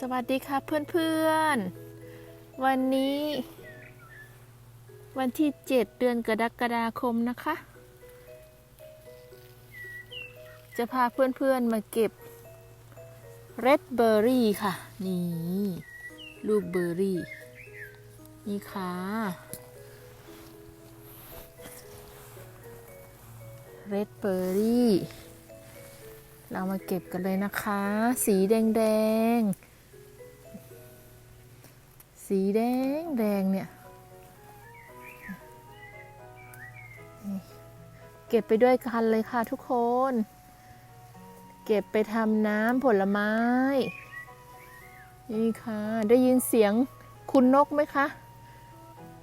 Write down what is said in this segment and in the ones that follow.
สวัสดีค่ะเพื่อนๆ วันนี้ วันที่ 7 เดือนกรกฎาคมนะคะ จะพาเพื่อนๆมาเก็บเรดเบอร์รี่ค่ะ นี่ลูกเบอร์รี่ นี่ค่ะเรดเบอร์รี่เรามาเก็บกันเลยนะคะ สีแดงๆ สีแดงแดงเนี่ย เก็บไปด้วยกันเลยค่ะทุกคน เก็บไปทำน้ำผลไม้ นี่ค่ะ ได้ยินเสียงคุณนกไหมคะ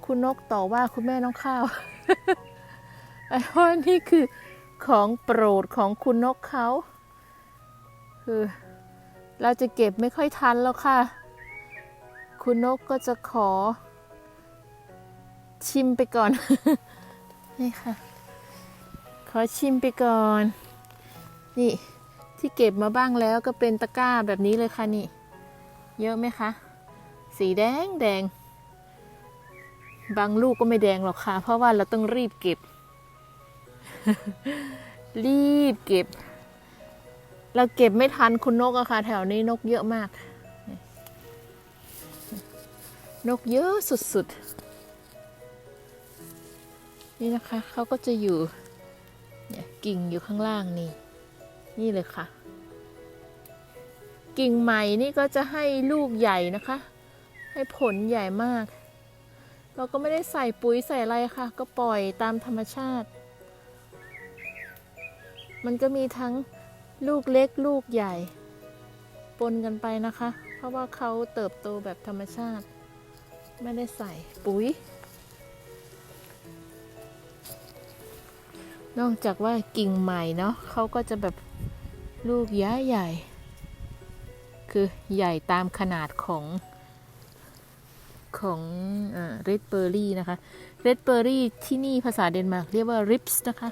คุณนกต่อว่าคุณแม่น้องข้าวไอ้ว่านี่คือของโปรดของคุณนกเขา คือ เราจะเก็บไม่ค่อยทันแล้วค่ะ คุณนกก็จะขอ ชิมไปก่อน นี่ค่ะ ขอชิมไปก่อน นี่ที่เก็บมาบ้างแล้วก็เป็นตะกร้าแบบนี้เลยค่ะนี่ เยอะไหมคะ สีแดงแดง บางลูกก็ไม่แดงหรอกค่ะ เพราะว่าเราต้องรีบเก็บ รีบเก็บ เราเก็บไม่ทันคุณนกอะค่ะ แถวนี้นกเยอะมาก นกเยอะสุดๆ นี่นะคะเขาก็จะอยู่เนี่ยกิ่งอยู่ข้างล่างนี่ นี่เลยค่ะ กิ่งใหม่นี่ก็จะให้ลูกใหญ่นะคะ ให้ผลใหญ่มาก เราก็ไม่ได้ใส่ปุ๋ยใส่อะไรค่ะ ก็ปล่อยตามธรรมชาติ มันก็มีทั้งลูกเล็กลูกใหญ่ ปนกันไปนะคะ เพราะว่าเขาเติบโตแบบธรรมชาติ ไม่ได้ใส่ปุ๋ย นอกจากว่ากิ่งใหม่เนาะเขาก็จะแบบลูกย้ายใหญ่ คือใหญ่ตามขนาดของของเรดเบอร์รี่นะคะเรดเบอร์รี่ที่นี่ภาษาเดนมาร์กเรียกว่า rips นะคะ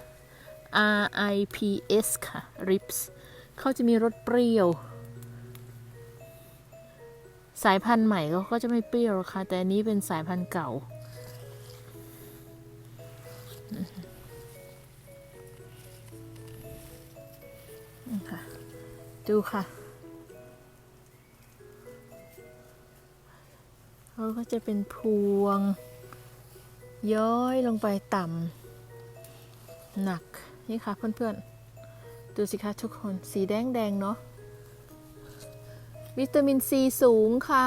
R I P S ค่ะ rips เขาจะมีรสเปรี้ยว สายพันธุ์ใหม่เขาก็จะไม่เปรี้ยวรอกค่ะ แต่อันนี้เป็นสายพันธุ์เก่า ดูค่ะ เขาก็จะเป็นพวง ย้อยลงไปต่ำหนัก นี่ค่ะเพื่อนๆ ดูสิคะทุกคน สีแดงแดงๆเนาะ วิตามินซีสูงค่ะ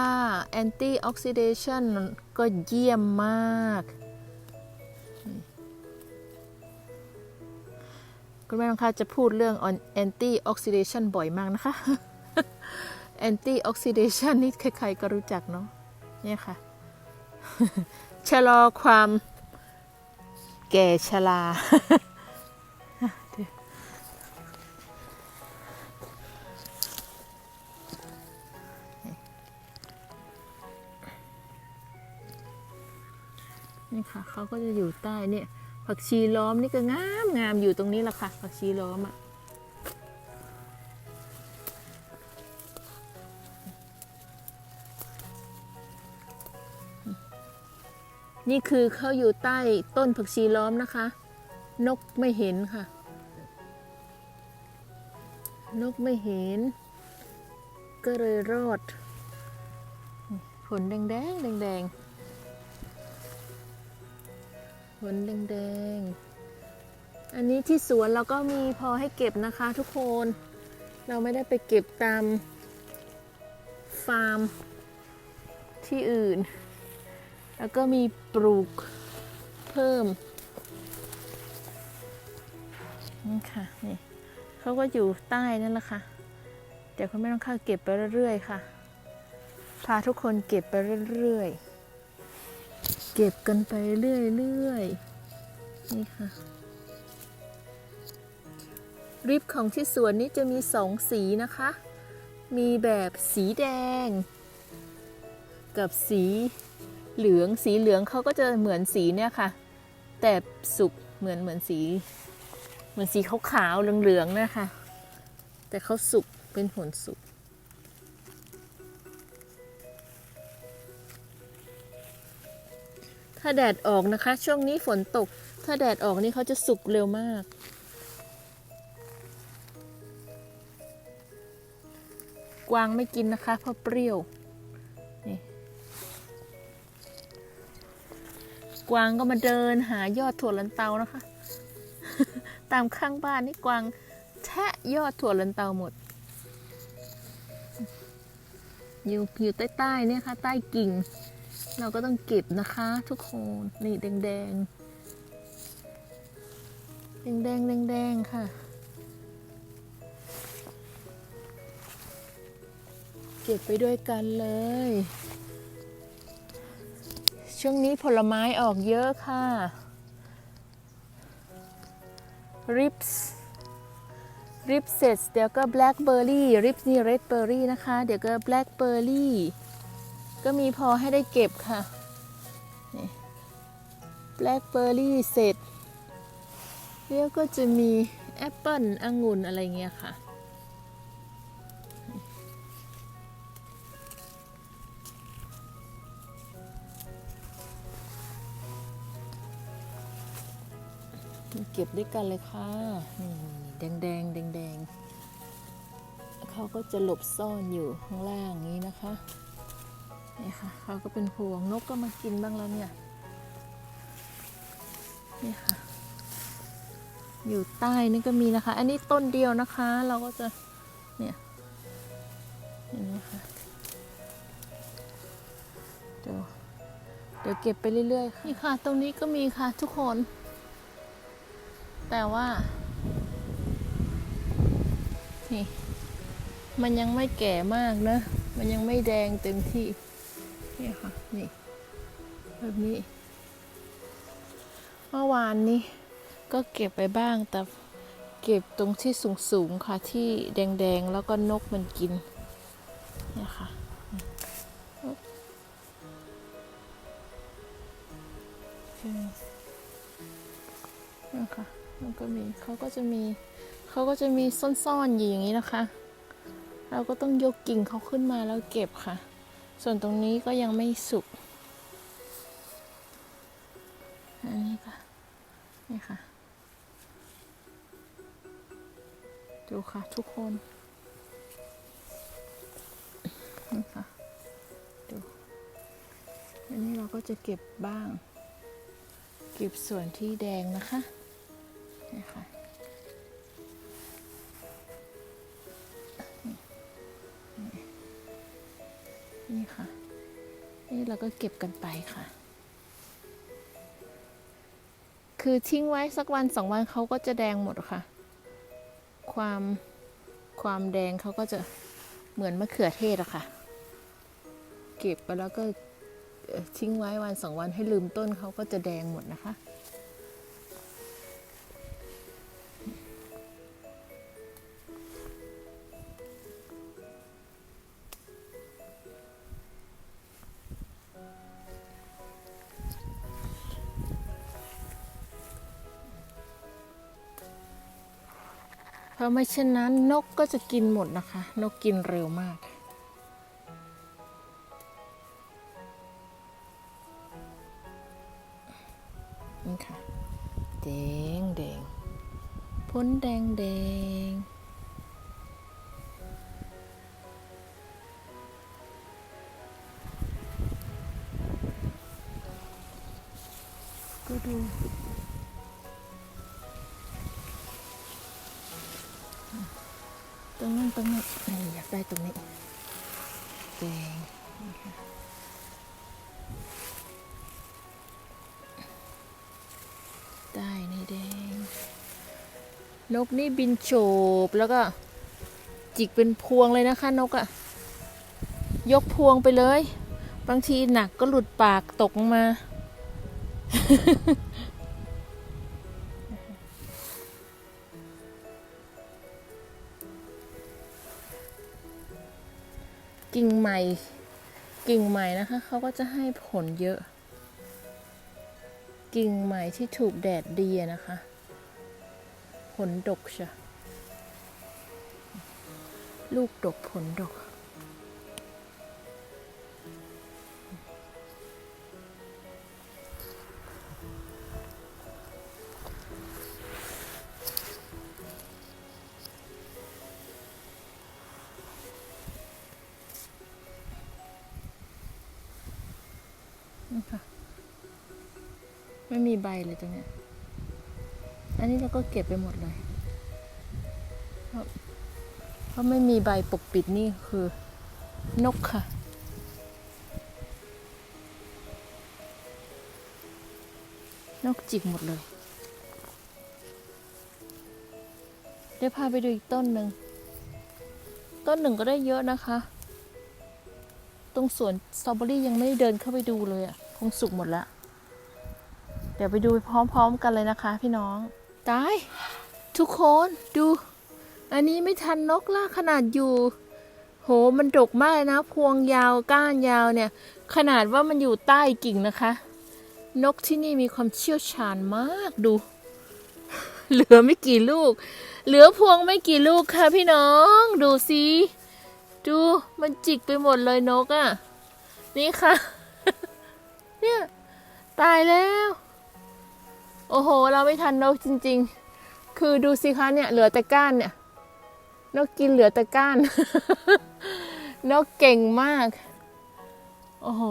แอนตี้ออกซิเดชันก็เยี่ยมมาก คุณแม่น้องคะจะพูดเรื่องแอนตี้ออกซิเดชันบ่อยมากนะคะแอนตี้ออกซิเดชันนี่ใครๆก็รู้จักเนาะเนี่ยค่ะ ชะลอความแก่ชรา นี่ค่ะเขาก็จะอยู่ใต้เนี่ย ผักชีล้อมนี่ก็งามงามอยู่ตรงนี้แหละค่ะ ผักชีล้อมอะ่ะนี่คือเขาอยู่ใต้ต้นผักชีล้อมนะคะ นกไม่เห็นค่ะ นกไม่เห็น ก็เลยรอด ผลแดงแดงแดงแดง ลแดงๆ อันนี้ที่สวนเราก็มีพอให้เก็บนะคะทุกคน เราไม่ได้ไปเก็บตามฟาร์มที่อื่น แล้วก็มีปลูกเพิ่มนี่ค่ะนี่เขาก็อยู่ใต้นั่นแหละค่ะ เดี๋ยวคุณแม่ต้องเข้าเก็บไปเรื่อยๆค่ะ พาทุกคนเก็บไปเรื่อยๆ เก็บกันไปเรื่อยๆ นี่ค่ะ ริบของที่สวนนี้จะมีสองสีนะคะ มีแบบสีแดง กับสีเหลือง สีเหลืองเขาก็จะเหมือนสีเนี่ยค่ะ แต่สุกเหมือนเหมือนสี เหมือนสีขาวๆเหลืองๆนะคะ แต่เขาสุกเป็นผลสุก ถ้าแดดออกนะคะ ช่วงนี้ฝนตก ถ้าแดดออกนี่เขาจะสุกเร็วมาก กวางไม่กินนะคะ เพราะเปรี้ยวนี่กวางก็มาเดินหายอดถั่วลันเตานะคะ ตามข้างบ้านนี่กวางแทะยอดถั่วลันเตาหมด อยู่อยู่ใต้ๆเนี่ยค่ะ ใต้กิ่ง เราก็ต้องเก็บนะคะทุกคนนี่แดงแดงแดงแดงแดงแดงค่ะ เก็บไปด้วยกันเลย ช่วงนี้ผลไม้ออกเยอะค่ะริปส์ริปเสร็จเดี๋ยวก็แบล็คเบอร์รี่ริปนี่เรดเบอร์รี่นะคะ เดี๋ยวก็แบล็คเบอร์รี่ ก็มีพอให้ได้เก็บค่ะแบล็คเบอร์รี่เสร็จแล้วก็จะมีแอปเปิลองุ่นอะไรเงี้ยค่ะเก็บด้วยกันเลยค่ะนี่แดงแดงแดงแดงเขาก็จะหลบซ่อนอยู่ข้างล่างนี้นะคะ นี่ค่ะเขาก็เป็นพวงนกก็มากินบ้างแล้วเนี่ย นี่ค่ะ อยู่ใต้นี่ก็มีนะคะ อันนี้ต้นเดียวนะคะ เราก็จะเนี่ยเห็นไหมคะเดี๋ยวเดี๋ยวเก็บไปเรื่อยๆ นี่ค่ะ ตรงนี้ก็มีค่ะทุกคน แต่ว่านี่มันยังไม่แก่มากนะ มันยังไม่แดงเต็มที่ นี่ค่ะ นี่ แบบนี้ เมื่อวานนี้ก็เก็บไปบ้าง แต่เก็บตรงที่สูงๆค่ะ ที่แดงๆ แล้วก็นกมันกินเนี่ยค่ะอืมนะคะมันก็มีเขาก็จะมีเขาก็จะมีซ่อนๆอยู่อย่างนี้นะคะ เราก็ต้องยกกิ่งเขาขึ้นมาแล้วเก็บค่ะ ส่วนตรงนี้ก็ยังไม่สุก อันนี้ค่ะ นี่ค่ะ ดูค่ะทุกคนนี่ค่ะ ดูอันนี้เราก็จะเก็บบ้าง เก็บส่วนที่แดงนะคะนี่ค่ะ นี่เราก็เก็บกันไปค่ะ คือทิ้งไว้สักวันสองวันเขาก็จะแดงหมดค่ะ ความความแดงเขาก็จะเหมือนมะเขือเทศอะค่ะ เก็บไปแล้วก็ทิ้งไว้วันสองวันให้ลืมต้นเขาก็จะแดงหมดนะคะ ราะไม่เช่นนั้นนกก็จะกินหมดนะคะ นกกินเร็วมากนี่ค่ะแดงแดงพ้นแดงแดงก็ดู รงนั้นตรงนี้นี่อยากได้ตรงนี้แดงได้นี่แดง นกนี่บินโฉบแล้วก็จิกเป็นพวงเลยนะคะ นกอะยกพวงไปเลย บางทีหนักก็หลุดปากตกมา กิ่งใหม่ กิ่งใหม่นะคะเขาก็จะให้ผลเยอะ กิ่งใหม่ที่ถูกแดดดีนะคะ ผลดกใช่ลูกดกผลดก ไม่มีใบเลยตรงเนี้ย อันนี้เราก็เก็บไปหมดเลยเพราะเพราะไม่มีใบปกปิดนี่คือนกค่ะ นกจิกหมดเลย เดี๋ยวพาไปดูอีกต้นหนึ่ง ต้นหนึ่งก็ได้เยอะนะคะ ตรงสวนสตรอเบอรี่ยังไม่ได้เดินเข้าไปดูเลยอะ่ะ คงสุกหมดแล้ว เดี๋ยวไปดูพร้อมๆกันเลยนะคะ พี่น้องตายทุกคนดู อันนี้ไม่ทันนกล่าขนาดอยู่ โหมันดกมากเลยนะ พวงยาวก้านยาวเนี่ย ขนาดว่ามันอยู่ใต้กิ่งนะคะ นกที่นี่มีความเชี่ยวชาญมากดู เหลือไม่กี่ลูก เหลือพวงไม่กี่ลูกค่ะพี่น้อง ดูสิดูมันจิกไปหมดเลยนกอะ่ะ นี่ค่ะ เนี่ย ตายแล้ว โอ้โห เราไม่ทันนกจริง ๆ คือดูสิคะเนี่ยเหลือแต่ก้านเนี่ย นกกินเหลือแต่ก้าน นกเก่งมาก โอ้โห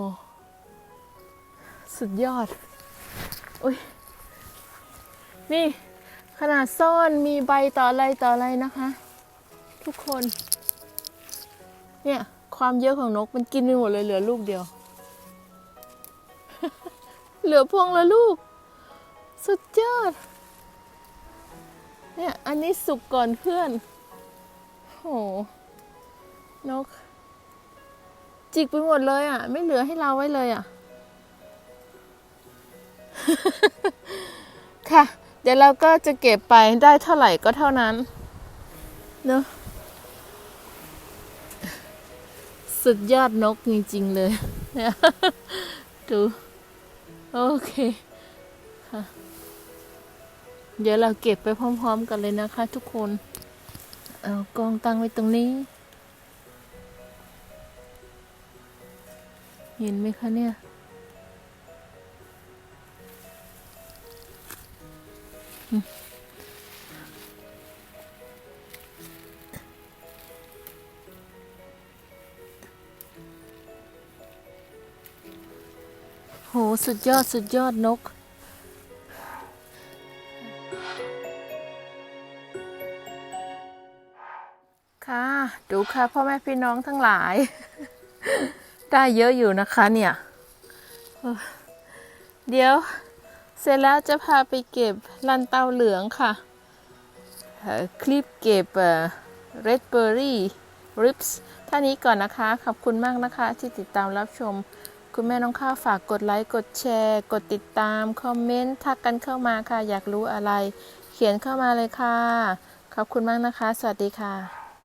สุดยอด อุ้ย นี่ขนาดซ่อนมีใบต่ออะไรต่ออะไรนะคะ ทุกคน เนี่ย ความเยอะของนกมันกินไปหมดเลยเหลือลูกเดียว เหลือพวงละลูก สุดยอด เนี่ย อันนี้สุกก่อนเพื่อน โห นก จิกไปหมดเลยอะ ไม่เหลือให้เราไว้เลยอะ ค่ะ เดี๋ยวเราก็จะเก็บไปได้เท่าไหร่ก็เท่านั้น เนอะสุดยอดนกจริงๆเลย ดู โอเค เดี๋ยวเราเก็บไปพร้อม ๆ กันเลยนะคะ ทุกคน เอากองตังไว้ตรงนี้ เห็นไหมคะเนี่ยโห สุดยอด สุดยอดนก ดูค่ะพ่อแม่พี่น้องทั้งหลาย ได้เยอะอยู่นะคะเนี่ยเดี๋ยวเสร็จแล้วจะพาไปเก็บลันเตาเหลืองค่ะ คลิปเก็บเอ่อ red berry rips ท่านี้ก่อนนะคะ ขอบคุณมากนะคะที่ติดตามรับชม คุณแม่น้องข้าวฝากกดไลค์ กดแชร์ กดติดตาม คอมเมนต์ ทักกันเข้ามาค่ะ อยากรู้อะไร เขียนเข้ามาเลยค่ะ ขอบคุณมากนะคะ สวัสดีค่ะ